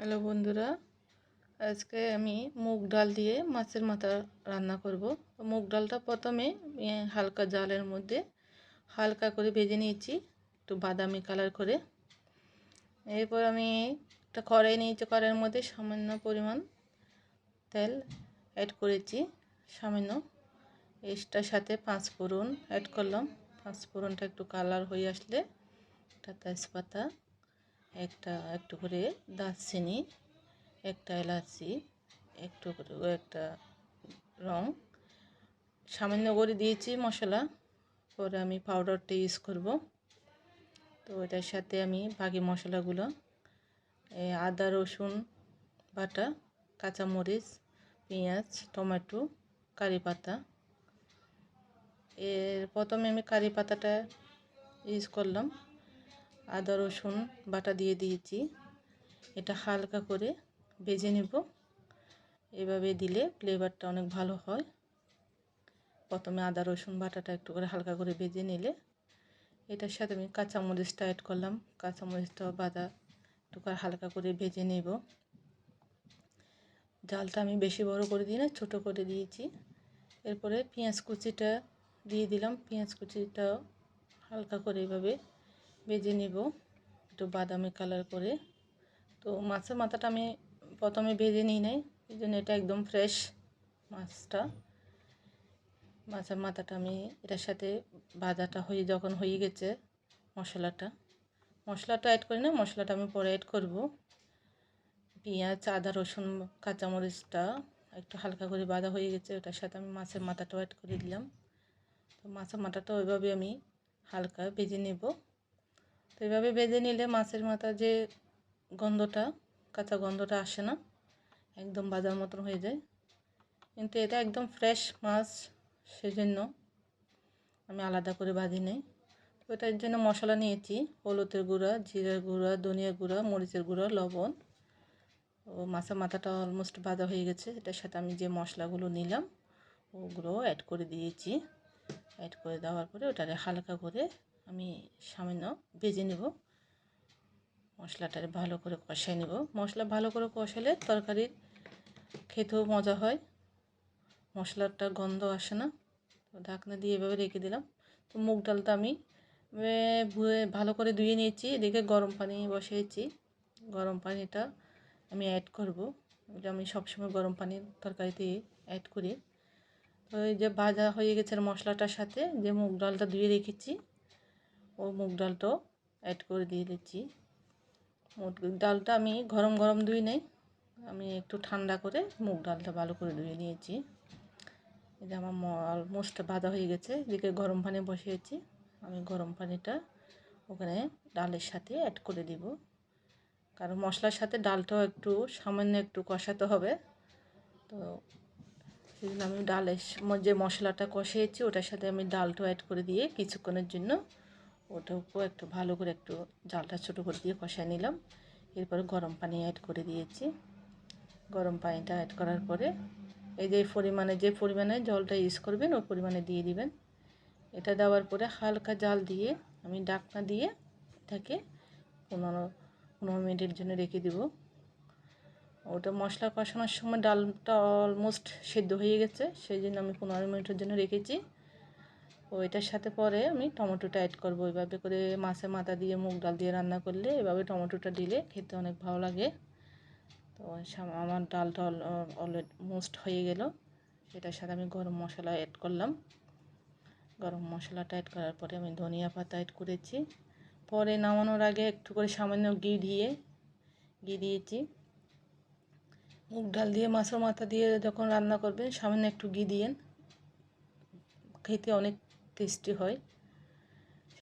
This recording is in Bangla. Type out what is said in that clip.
হ্যালো বন্ধুরা, আজকে আমি মুগ ডাল দিয়ে মাছের মাথা রান্না করব। মুগ ডালটা প্রথমে হালকা জালের মধ্যে হালকা করে ভেজে নিয়েছি, একটু বাদামি কালার করে। এরপর আমি একটা কড়াই নিয়েছি, কড়াইয়ের মধ্যে সামান্য পরিমাণ তেল অ্যাড করেছি, সামান্য এটার সাথে পাঁচ ফোড়ন অ্যাড করলাম। পাঁচ ফোড়নটা একটু কালার হয়ে আসলে একটা তেজপাতা একটা একটু করে দারচিনি, একটা এলাচি, একটু করে একটা রং। সামান্য করে দিয়েছি মশলা, পরে আমি পাউডারটা ইউজ করব। তো এটার সাথে আমি বাকি মশলাগুলো আদা, রসুন, বাটা, কাঁচামরিচ, পেঁয়াজ, টমেটো কারি পাতা এর প্রথমে আমি কারি পাতাটা ইউজ করলাম। আদা, রসুন বাটা দিয়ে দিয়েছি। এটা হালকা করে ভেজে নেব। এভাবে দিলে ফ্লেভারটা অনেক ভালো হয়। প্রথমে আদা, রসুন বাটাটা একটু করে হালকা করে ভেজে নিলে এটার সাথে আমি কাঁচামরিচটা অ্যাড করলাম। কাঁচামরিচটা বাদা একটু করে হালকা করে ভেজে নেব। জালটা আমি বেশি বড় করে দিই না, ছোটো করে দিয়েছি। এরপরে পেঁয়াজ কুচিটা দিয়ে দিলাম। পেঁয়াজ কুচিটা হালকা করে এভাবে ভেজে নেব, একটু বাদামি কালার করে। তো মাছের মাথাটা আমি প্রথমে ভেজে নিই নাই, এই জন্য এটা একদম ফ্রেশ মাছটা। মাছের মাথাটা আমি এটার সাথে ভাজাটা হয়ে যখন হয়ে গেছে মশলাটা মশলাটা অ্যাড করি না, মশলাটা আমি পরে অ্যাড করব। পেঁয়াজ, আদা, রসুন, কাঁচামরিচটা একটু হালকা করে বাঁধা হয়ে গেছে, ওটার সাথে আমি মাছের মাথাটাও অ্যাড করে দিলাম। তো মাছের মাথাটা ওইভাবে আমি হালকা ভেজে নেব। তো এভাবে ভেজে নিলে মাছের মাথা যে গন্ধটা, কাঁচা গন্ধটা আসে না, একদম বাজার মতন হয়ে যায়। কিন্তু এটা একদম ফ্রেশ মাছ, সেজন্য আমি আলাদা করে বাঁধি নেই। তো এটার জন্য মশলা নিয়েছি, হলুদের গুঁড়া, জিরার গুঁড়া ধনিয়া গুঁড়া, মরিচের গুঁড়া, লবণ। ও মাছের মাথাটা অলমোস্ট ভাজা হয়ে গেছে, এটার সাথে আমি যে মশলাগুলো নিলাম, ওগুলো অ্যাড করে দিয়েছি। অ্যাড করে দেওয়ার পরে ওটাকে হালকা করে আমি সামান্য ভেজে নেব। মশলাটা ভালো করে কষাই নেব। মশলা ভালো করে কষালে তরকারির খেতেও মজা হয়। মশলাটা গন্ধ আসে না। তো ঢাকনা দিয়ে এভাবে রেখে দিলাম। তো মুগ ডালটা আমি ধুয়ে ভালো করে ধুয়ে নিয়েছি। এদিকে গরম পানি বসিয়েছি। গরম পানিটা আমি অ্যাড করব। এটা আমি সবসময় গরম পানি তরকারিতে অ্যাড করি। তো এই যে ভাজা হয়ে গেছে মশলাটার সাথে, যে মুগ ডালটা ধুয়ে রেখেছি ও মুগ ডালটাও অ্যাড করে দিয়ে দিচ্ছি। মুগ ডালটা আমি গরম গরম ধুই নেই। আমি একটু ঠান্ডা করে মুগ ডালটা ভালো করে ধুয়ে নিয়েছি। যে আমার অলমোস্ট ভাজা হয়ে গেছে। এদিকে গরম পানি বসিয়েছি। আমি গরম পানিটা ওখানে ডালের সাথে অ্যাড করে দিব। কারণ মশলার সাথে ডালটাও একটু সামান্য একটু কষাতে হবে। তো সেই আমি ডালের যে মশলাটা কষিয়েছি, ওটার সাথে আমি ডালটাও অ্যাড করে দিয়ে কিছুক্ষণের জন্য ওটাকেও একটু ভালো করে একটু জালটা ছোটো করে দিয়ে কষায় নিলাম। এরপরে গরম পানি অ্যাড করে দিয়েছি। গরম পানিটা অ্যাড করার পরে এই যে পরিমাণে যে পরিমাণে জলটা ইউজ করবেন, ওই পরিমাণে দিয়ে দিবেন। এটা দেওয়ার পরে হালকা জাল দিয়ে আমি ডাকনা দিয়ে এটাকে পনেরো পনেরো মিনিটের জন্য রেখে দিব। ওটা মশলা কষানোর সময় ডালটা অলমোস্ট সেদ্ধ হয়ে গেছে, সেই জন্য আমি পনেরো মিনিটের জন্য রেখেছি। ও এটার সাথে পরে আমি টমেটোটা অ্যাড করব। এভাবে করে মাছের মাথা দিয়ে, মুগ ডাল দিয়ে রান্না করলে এভাবে টমেটোটা দিলে খেতে অনেক ভালো লাগে। তো আমার ডালটা অলরেডি মোস্ট হয়ে গেল। এটার সাথে আমি গরম মশলা অ্যাড করলাম। গরম মশলাটা অ্যাড করার পরে আমি ধনিয়া পাতা অ্যাড করেছি। পরে নামানোর আগে একটু করে সামান্য ঘি দিয়ে, ঘি দিয়েছি। মুগ ডাল দিয়ে মাছের মাথা দিয়ে যখন রান্না করবেন, সামান্য একটু ঘি দিয়েন। খেতে অনেক টেস্টি হয়।